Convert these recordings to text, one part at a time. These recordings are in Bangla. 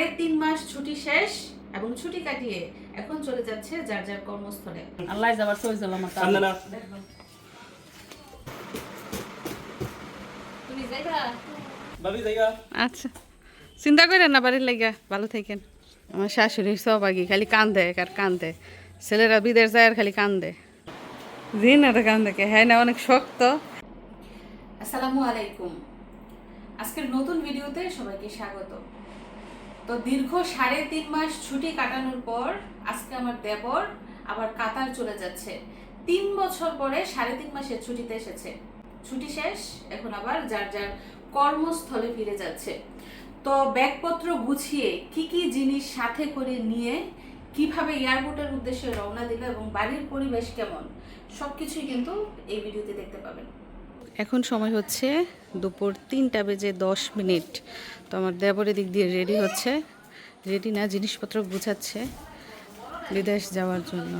সাড়ে তিন মাস ছুটি শেষ এবং ছুটি কাটিয়ে এখন চলে যাচ্ছে যার যার কর্মস্থলে। আল্লাহ যাবার আমার কাছে। কান্দে না। তুমি যাইবা? ভাবি জায়গা আচ্ছা। চিন্তা করেন না বাড়ির লাগিয়া ভালো থাকেন। আমার শাশুড়ি সবাগি খালি কান্দে আর কান্দে। ছেলেরা বিদেশ যায় আর খালি কান্দে। দিন আর কান্দে কে? হ্যাঁ না অনেক শক্ত। আসসালামু আলাইকুম। আজকের নতুন ভিডিওতে সবাইকে স্বাগত। তো দীর্ঘ সাড়ে তিন মাস ছুটি কাটানোর পর আজকে আমার দেবর আবার কাতার চলে যাচ্ছে। তিন বছর পরে সাড়ে তিন মাসের ছুটিতে এসেছে। ছুটি শেষ, এখন আবার যার যার কর্মস্থলে ফিরে যাচ্ছে। তো ব্যাগপত্র গুছিয়ে কি কি জিনিস সাথে করে নিয়ে কীভাবে এয়ারপোর্টের উদ্দেশ্যে রওনা দিল এবং বাড়ির পরিবেশ কেমন, সবকিছুই কিন্তু এই ভিডিওতে দেখতে পাবেন। এখন সময় হচ্ছে দুপুর তিনটা বেজে দশ মিনিট। তো আমার দেবরের দিক দিয়ে রেডি হচ্ছে। রেডি না জিনিসপত্র গুছাচ্ছে বিদেশ যাওয়ার জন্য।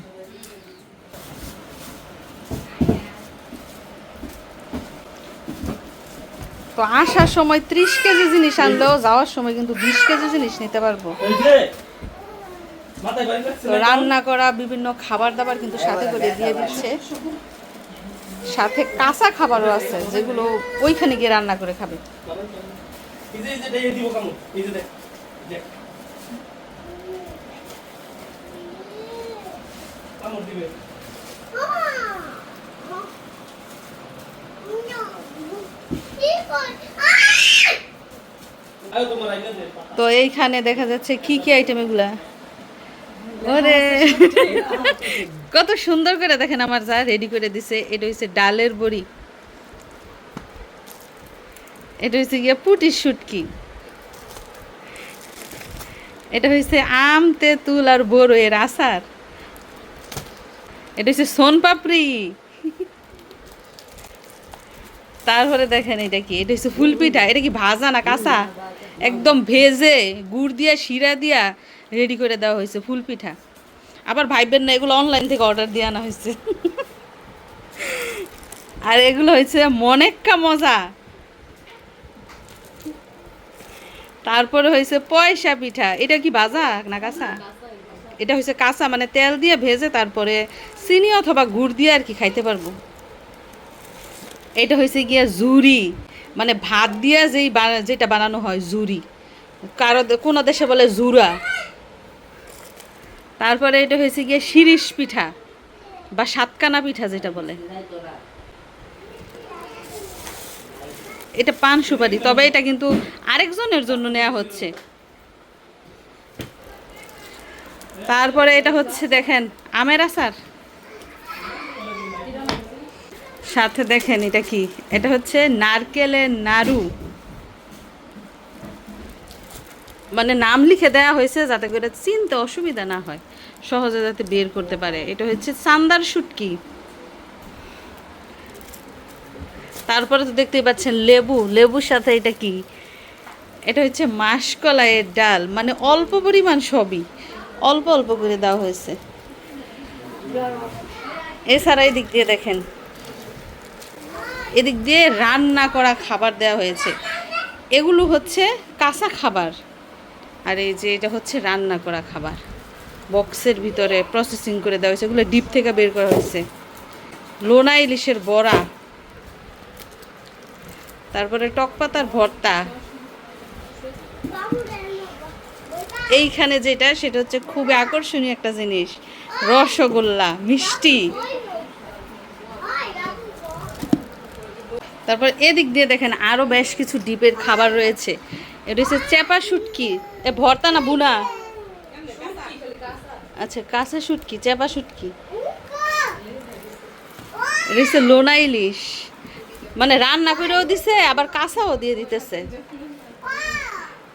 তো আসার সময় ত্রিশ কেজি জিনিস আনলেও যাওয়ার সময় কিন্তু বিশ কেজি জিনিস নিতে পারব। তো? রান্না করা বিভিন্ন খাবার দাবার কিন্তু সাথে করে দিয়ে দিচ্ছে। সাথে কাঁচা খাবারও আছে যেগুলো ওইখানে গিয়ে রান্না করে খাবে। তো এইখানে দেখা যাচ্ছে কি কি আইটেম এগুলা ওরে কত সুন্দর করে দেখেন আমার যা রেডি করে দিছে এটা হচ্ছে ডালের বড়ি এটা হচ্ছে গিয়ে পুটির শুটকি। এটা হচ্ছে আম, তেঁতুল আর বড়ো এর আচার। এটা হচ্ছে সোন পাপড়ি। তারপরে দেখেন এটা কি? এটা হচ্ছে ফুলপিঠা। এটা কি ভাজা না কাঁচা? একদম ভেজে গুড় দিয়া, শিরা দিয়া রেডি করে দেওয়া হয়েছে ফুলপিঠা। আবার ভাইবেন না, এগুলো অনলাইন থেকে অর্ডার দিয়ে আনা হয়েছে আর এগুলো হয়েছে মনেক্কা মজা। তারপরে হয়েছে পয়সা পিঠা। এটা কি বাজা না কাঁচা? এটা হয়েছে কাঁচা মানে তেল দিয়ে ভেজে তারপরে চিনি অথবা গুড় দিয়ে আর কি খাইতে পারব। এটা হয়েছে গিয়া জুরি মানে ভাত দিয়া যেই যেটা বানানো হয় জুরি কারও কোনো দেশে বলে জুরা তারপরে এটা হয়েছে গিয়ে শিরিষ পিঠা বা সাতকানা পিঠা যেটা বলে। এটা পান সুপারি, তবে এটা কিন্তু আরেকজনের জন্য নেওয়া হচ্ছে। তারপরে এটা হচ্ছে দেখেন, আমের আচার। সাথে দেখেন এটা কি, এটা হচ্ছে নারকেলের নাড়ু। মানে নাম লিখে দেওয়া হয়েছে যাতে করে চিনতে অসুবিধা না হয়, সহজে যাতে বের করতে পারে। এটা হচ্ছে চান্দার শুটকি। তারপরে তো দেখতেই পাচ্ছেন লেবু। লেবুর সাথে এটা কি? এটা হচ্ছে মাসকলাইয়ের ডাল। মানে অল্প পরিমাণ সবই। অল্প অল্প করে দেওয়া হয়েছে। এছাড়া এই দিক দিয়ে দেখেন। এদিক দিয়ে রান্না করা খাবার দেওয়া হয়েছে। এগুলো হচ্ছে কাঁচা খাবার। আর এই যে এটা হচ্ছে রান্না করা খাবার। বক্সের ভিতরে প্রসেসিং করে দেওয়া হয়েছে। এগুলো ডিপ থেকে বের করা হয়েছে। লোনা ইলিশের বড়া। তারপরে টক পাতার ভর্তা। এইখানে যেটা, সেটা হচ্ছে খুবই আকর্ষণীয় একটা জিনিস, রসগোল্লা, মিষ্টি। তারপর এদিক দিয়ে দেখেন আরও বেশ কিছু ডিপের খাবার রয়েছে। এটা হচ্ছে চেপা শুটকি। এ, ভর্তা না বুনা আচ্ছা কাঁচা শুটকি চেপা শুটকি। এটা হচ্ছে লোনা ইলিশ। মানে রান্না করেও দিছে, আবার কাঁচাও দিয়ে দিতেছে।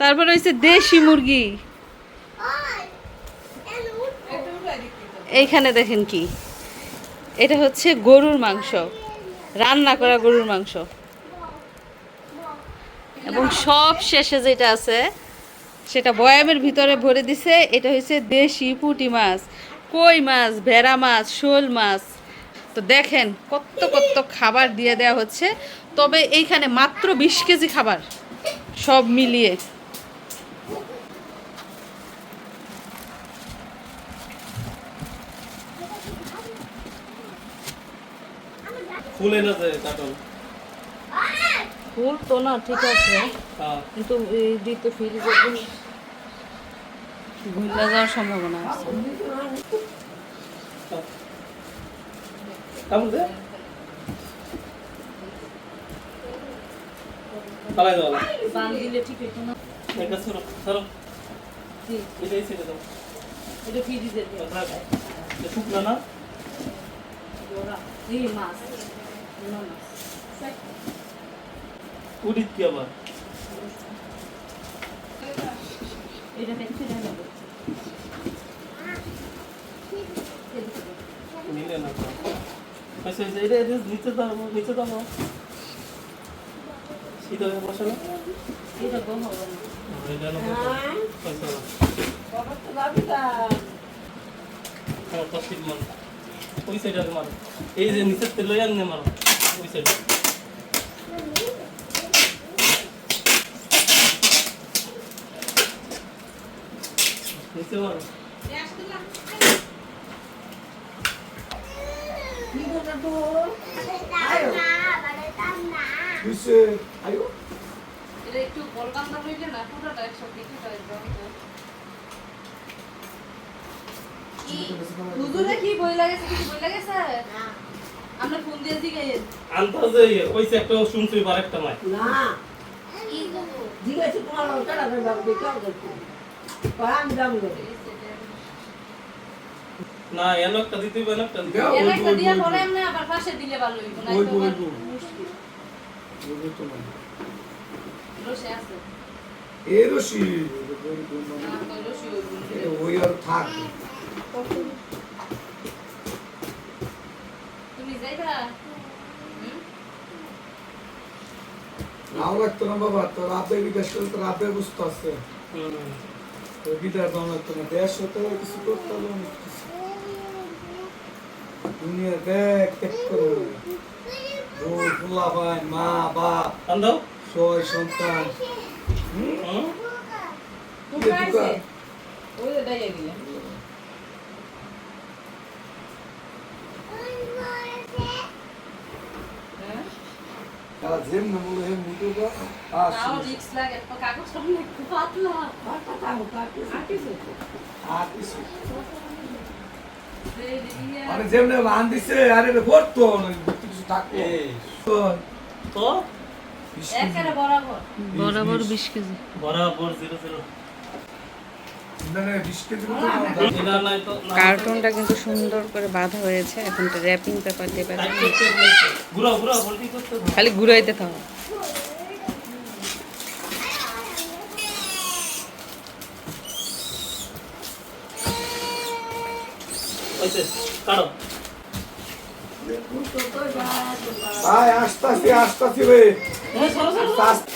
তারপরে হচ্ছে দেশি মুরগি। এইখানে দেখেন কি, এটা হচ্ছে গরুর মাংস। রান্না করা গরুর মাংস। এবং সব শেষে যেটা আছে, সেটা বয়ামের ভিতরে ভরে দিছে, এটা হচ্ছে দেশি পুঁটি মাছ। কই মাছ, ভেড়া মাছ, শোল মাছ। তো দেখেন কত কত খাবার দিয়ে দেওয়া হচ্ছে। তবে এইখানে মাত্র বিশ কেজি খাবার সব মিলিয়ে। ফুল তো না ঠিক আছে। কিন্তু এই যাওয়ার সম্ভাবনা আছে। দে। পালাই দাও বান দিলে ঠিক হতো না। একটা সরো সরো। জি, এটাই ছেড়ে দাও। এটা ফ্রিজে শুকনো না? এই মাছ। না মাছ। উড়িত কি আবার? এটা দেখতে যাবে নিলে না। এটা নিচে দাও নিচে দাও শীত হয়ে বসে না? হ্যাঁ ওই সাইডে মার এই যে নিচে তেল আননে মার ওই সাইডে নিচে মার একটু বলকান্দা হইলে না পুরোটা একসাথে কিছু হুজুরে কি বই লাগেছে কিছু বই লাগেছে? আমরা ফোন দিয়ে দিকে আনতাজে ওই একটা শুনছি একটা না। জিজ্ঞাসা তোমার বাবু কেউ করছে আমি দাম করে না এলো একটা দিতে হবে একটা দিয়ে পরে এমনি আবার পাশে দিলে ভালো হইব না ওই, তো ওই, ওই। তো মানে। রসে আছে। এ না রসি ওই আর থাক। তুমি যাইবা? নাও লাগতো না বাবা তোর আপে বিকাশ করে তোর আপে বুঝতে আছে। বিদায় দাম লাগতো না। দেশ হতে কিছু করতে হবে অনেক কিছু। দুনিয়া দেখ ত্যাগ করে বউ ফুলা ভাই মা বাপ ছয় সন্তান। আর তাও আর মানে যেমনি বান দিছে আরে রে করতো কিছু থাকতো তো, তো? বরাবর। বিশ কেজি। Zero zero. কার্টুনটা কিন্তু সুন্দর করে বাঁধা হয়েছে এখন র্যাপিং পেপার দিয়ে। খালি ঘুরাইতে থাকো হয়েছে, রে। সরো, সরো। আস্তে।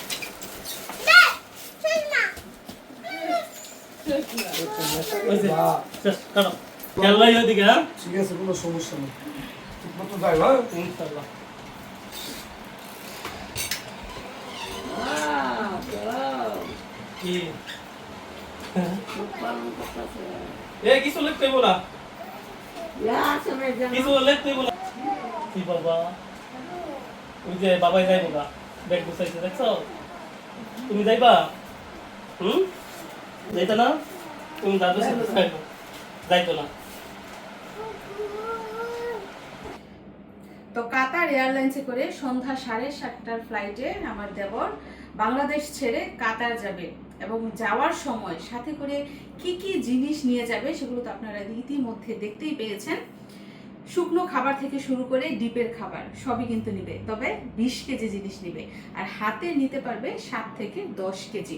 খেয়াল নাই ওইদিকে, হ্যাঁ? ঠিক আছে কোনো সমস্যা নেই ঠিক মতো যাই হ্যাঁ। কি? এই, কিছু লিখতে হইবো না। কিছু। কি বাবা? ওই যে বাবাই। ব্যাগ গুছাইছে, দেখছ? তুমি যাইবা হুম যাইতা না তুমি দাদুর সাথে। যাইতো না তো কাতার এয়ারলাইন্সে করে সন্ধ্যা সাড়ে সাতটার ফ্লাইটে আমার দেবর বাংলাদেশ ছেড়ে কাতার যাবে এবং যাওয়ার সময় সাথে করে কি কি জিনিস নিয়ে যাবে সেগুলো তো আপনারা ইতিমধ্যে দেখতেই পেয়েছেন। শুকনো খাবার থেকে শুরু করে ডিপের খাবার সবই কিন্তু নিবে, তবে বিশ কেজি জিনিস নিবে। আর হাতে নিতে পারবে সাত থেকে দশ কেজি।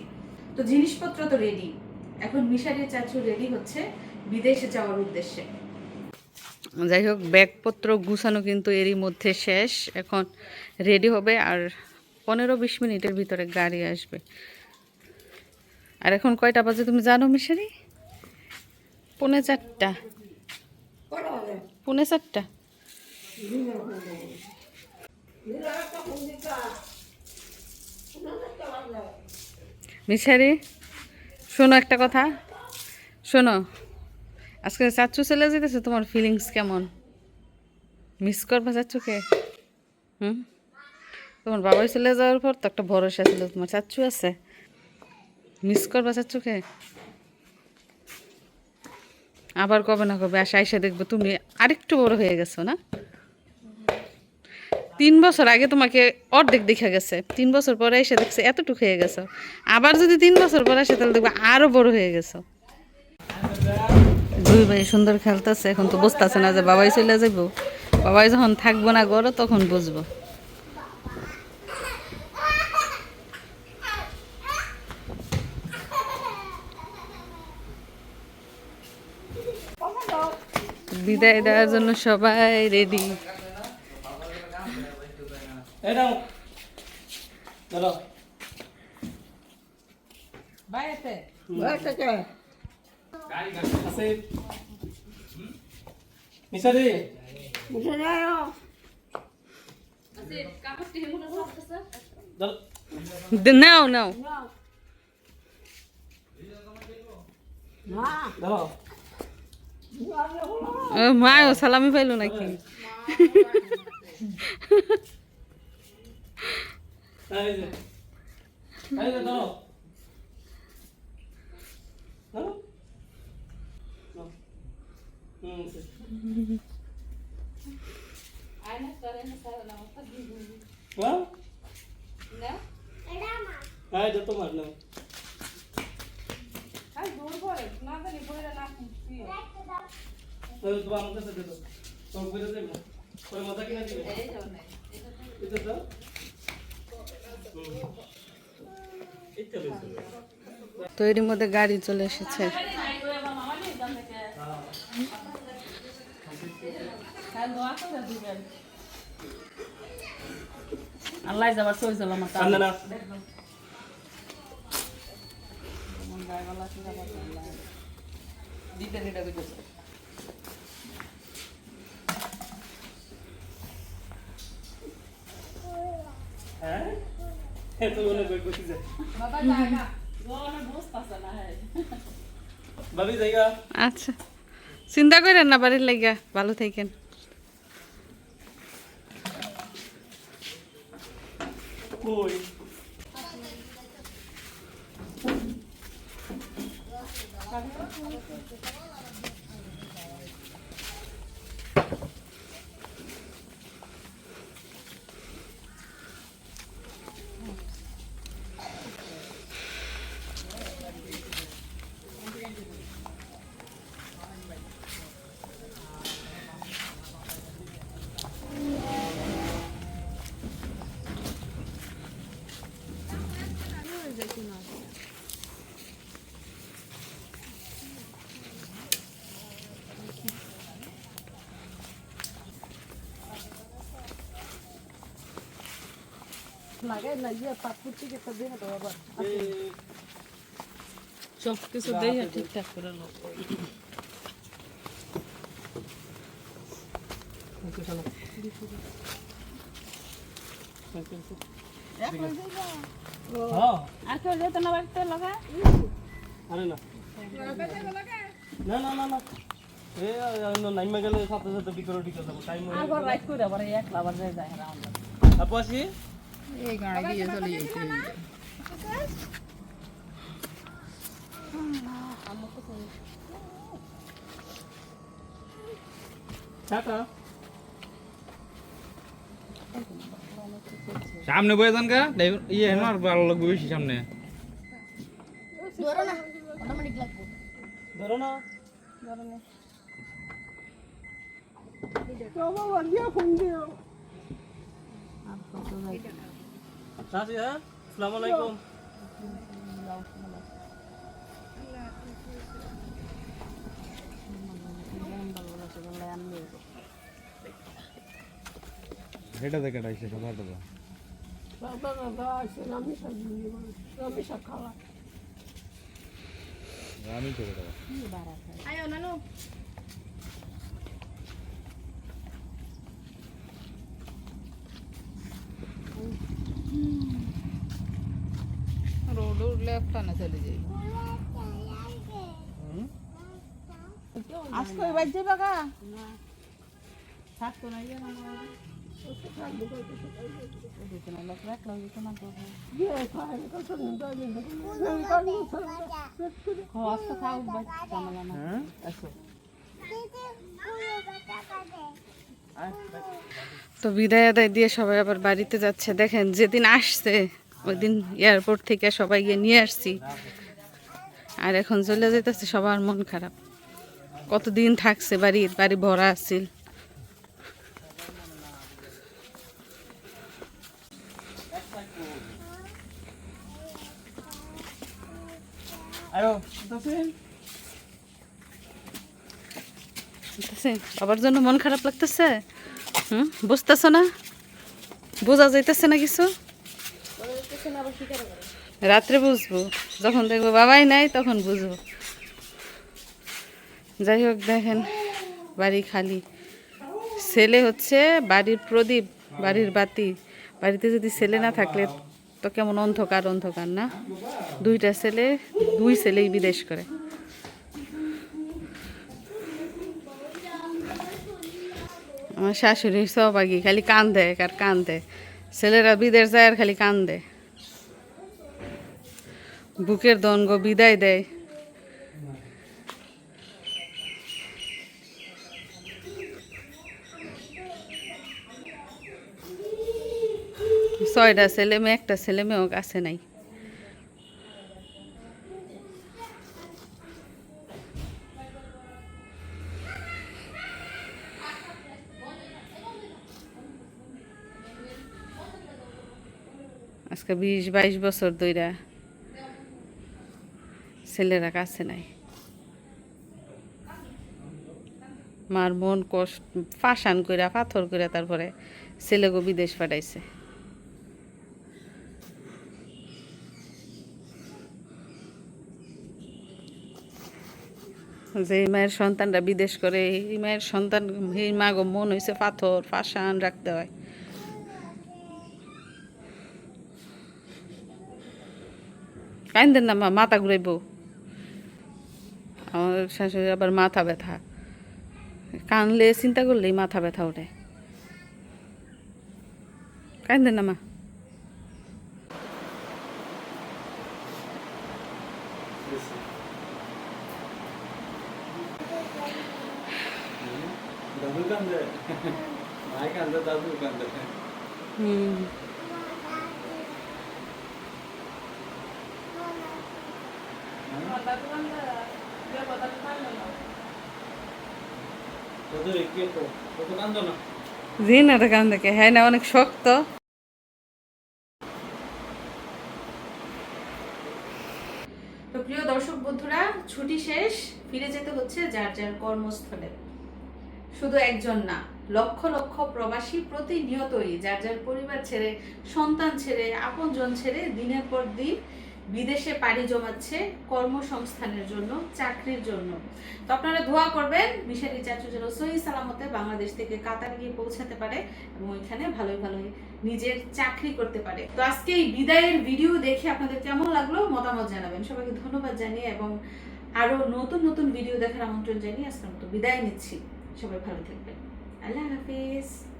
তো জিনিসপত্র তো রেডি এখন মিশারের চাচু রেডি হচ্ছে বিদেশে যাওয়ার উদ্দেশ্যে। যাই হোক, ব্যাগপত্র গুছানো কিন্তু এরই মধ্যে শেষ। এখন রেডি হবে আর পনেরো বিশ মিনিটের ভিতরে গাড়ি আসবে। আর এখন কয়টা বাজে তুমি জানো মিশারি? পৌনে চারটা। পৌনে চারটা? মিশারি, শোনো একটা কথা। শোনো, আজকে চাচ্চু চলে যেতেছে, তোমার ফিলিংস কেমন? মিস করবা চাচ্চুকে হুম? তোমার বাবাই চলে যাওয়ার পর তো একটা ভরসা ছিল, তোমার চাচ্চু আছে? মিস করবা চোখে? আবার কবে না কবে? আসে, আইসা দেখব তুমি আরেকটু বড় হয়ে গেছো না? তিন বছর আগে তোমাকে অর্ধেক দেখা গেছে। তিন বছর পরে এসে দেখছে এতটুকু হয়ে গেছো। আবার যদি তিন বছর পরে আসে, তাহলে দেখবে আরও বড় হয়ে গেছো। দুই ভাই সুন্দর খেলতেছে, এখন তো বুঝতেছে না যে বাবাই চলে যাব। বাবাই যখন থাকব না গড়, তখন বুঝব। বিদায় দেওয়ার জন্য সবাই রেডি নাও। নাও নাও। না মায়ও সালামি পাইলো নাকি? এই যে এই যে চলো চলো হুম হ্যাঁ হ্যাঁ ওই তো আমার কাছে দে দাও তোর বলে দেব। পরে মজা কিনা দিবে। এটা দাও এই তো বেশ তো এর মধ্যে গাড়ি চলে এসেছে। আল্লাহ যাবার সই চলো আমার না না হ্যাঁ এ তো মনে কই বসে যায় ভাবি জায়গা আচ্ছা চিন্তা করেন না বাড়ির লাগিয়া ভালো থাকেন কই লাগে না যে পাপুচি কে তো দিয়ে দাও আবার। সব কিছু দেখে ঠিকঠাক করে হ্যাঁ আর কেউ যেত না। বাড়িতে লগা আরে না। না না না না। এ নাইমা গেলে সাথে সাথে বিকরো ঠিক আছে টাইম আবার রাইট করে আবার একলা আবার যায় যায়। আপু আসি? সামনে বয়ে যান গা ইয়ে আমার ভালো লাগবে বেশি সামনে। ধরো না বাবা দিয়া ফোন দিও। আসি হ্যাঁ? আসসালামু আলাইকুম। এটা দেখে ডাইছে কথাটা তো বাবা বাবা আসে আমি সব আমি সব খাওয়া আমি তো এটা রোড উঠলে একটা না চলে যাই। আজকে ওই থাকতো না তো বিদায় আদায় দিয়ে সবাই আবার বাড়িতে যাচ্ছে। দেখেন যেদিন আসছে ওই দিন এয়ারপোর্ট থেকে সবাই গিয়ে নিয়ে আসছি। আর এখন চলে যেতেছে সবার মন খারাপ। কতদিন থাকছে বাড়ির বাড়ি ভরা বুঝতেছে বাবার জন্য মন খারাপ লাগতেছে? হুম বুঝতেছ না? বোঝা যাইতেছে না কিছু? রাত্রে বুঝব। যখন দেখব বাবাই নাই, তখন বুঝব। যাই হোক, দেখেন, বাড়ি খালি। ছেলে হচ্ছে বাড়ির প্রদীপ, বাড়ির বাতি। বাড়িতে যদি ছেলে না থাকলে তো কেমন অন্ধকার অন্ধকার না? দুইটা ছেলে, দুই ছেলেই বিদেশ করে। আমার শাশুড়ি সবাগি খালি কান দেয় আর কান দেয় ছেলেরা বিদেশ যায় আর খালি কান দেয় বুকের দঙ্গ বিদায় দেয়। ছয়টা ছেলে মেয়ে, একটা ছেলে মেয়েও কাছে নাই। আজকে বিশ বাইশ বছর ধইরা ছেলেরা কাছে নাই। মার মন কষ্ট ফাঁসান কইরা, পাথর কইরা তারপরে ছেলেগো বিদেশ পাঠাইছে। যে মায়ের সন্তানরা বিদেশ করে, এই মায়ের সন্তান, এই মা গো মন হয়েছে পাথর, ফাঁসান রাখতে হয়। কাইন্দেন না মা, মাথা ঘুরাইব। আমার শাশুড়ি আবার মাথা ব্যথা। কানলে চিন্তা করলেই মাথা ব্যথা ওঠে। কাইন্দেন না মা। হুম। না জি না কান দেখে হ্যাঁ না, অনেক শক্ত। প্রিয় দর্শক বন্ধুরা, ছুটি শেষ, ফিরে যেতে হচ্ছে যার যার কর্মস্থলে। শুধু একজন না, লক্ষ লক্ষ প্রবাসী প্রতিনিয়তই যার যার পরিবার ছেড়ে, সন্তান ছেড়ে, আপনজন ছেড়ে দিনের পর দিন বিদেশে পাড়ি জমাচ্ছে কর্মসংস্থানের জন্য, চাকরির জন্য। তো আপনারা দোয়া করবেন মিশারি চাচু যেন সহি সালামতে বাংলাদেশ থেকে কাতার গিয়ে পৌঁছাতে পারে এবং ওইখানে ভালোই ভালোই নিজের চাকরি করতে পারে। তো আজকে এই বিদায়ের ভিডিও দেখে আপনাদের কেমন লাগল মতামত জানাবেন। সবাইকে ধন্যবাদ জানিয়ে এবং আরও নতুন নতুন ভিডিও দেখার আমন্ত্রণ জানিয়ে আজকের মতো বিদায় নিচ্ছি। সবাই ভালো থাকবেন। আল্লাহ হাফিজ।